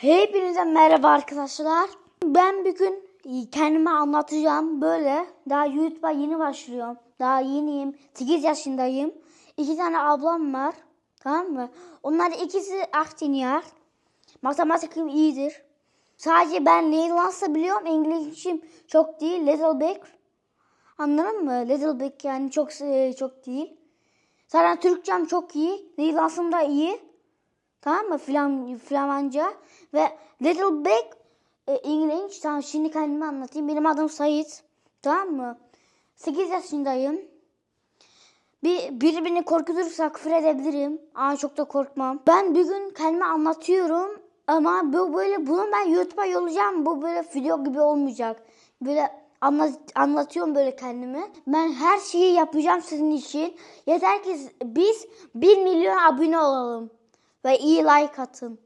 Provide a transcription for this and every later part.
Hepinize merhaba arkadaşlar. Ben bugün kendime anlatacağım böyle. Daha YouTube'a yeni başlıyorum. Daha yeniyim. 8 yaşındayım. İki tane ablam var. Tamam mı? Onlar ikisi Akdeniz. Matematikim iyidir. Sadece ben Nederlands'ı biliyorum. İngilizcem çok değil. Little bit. Anladın mı? Little bit yani çok e, çok değil. Zaten Türkçem çok iyi. Nederlands'ım da iyi. Tamam mı? Flam, Flamanca ve Little Big e, İngiliz. Tamam şimdi kendimi anlatayım. Benim adım Sait. Tamam mı? 8 yaşındayım. Bir, biri beni korkutursa küfür edebilirim. Ama çok da korkmam. Ben bir gün kendimi anlatıyorum. Ama bu böyle bunu ben YouTube'a yollayacağım. Bu böyle video gibi olmayacak. Böyle anlat, anlatıyorum böyle kendimi. Ben her şeyi yapacağım sizin için. Yeter ki biz 1 milyon abone olalım ve iyi like atın.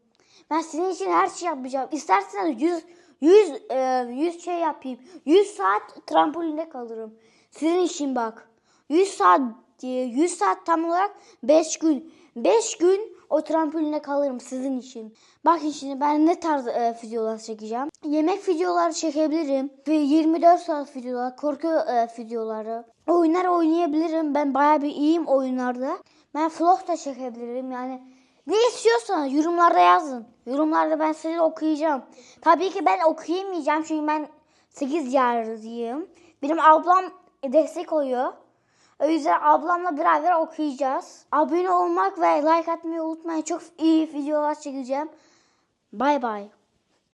Ben sizin için her şey yapacağım. İsterseniz 100 100 e, 100 şey yapayım. 100 saat trambolinde kalırım. Sizin için bak. 100 saat e, 100 saat tam olarak 5 gün. 5 gün o trambolinde kalırım sizin için. Bakın şimdi ben ne tarz e, videolar çekeceğim. Yemek videoları çekebilirim. Ve 24 saat videolar, korku e, videoları. Oyunlar oynayabilirim. Ben bayağı bir iyiyim oyunlarda. Ben vlog da çekebilirim. Yani ne istiyorsanız yorumlarda yazın. Yorumlarda ben size okuyacağım. Tabii ki ben okuyamayacağım çünkü ben 8 yaşındayım. Benim ablam destek oluyor. O yüzden ablamla beraber okuyacağız. Abone olmak ve like atmayı unutmayın. Çok iyi videolar çekeceğim. Bay bay.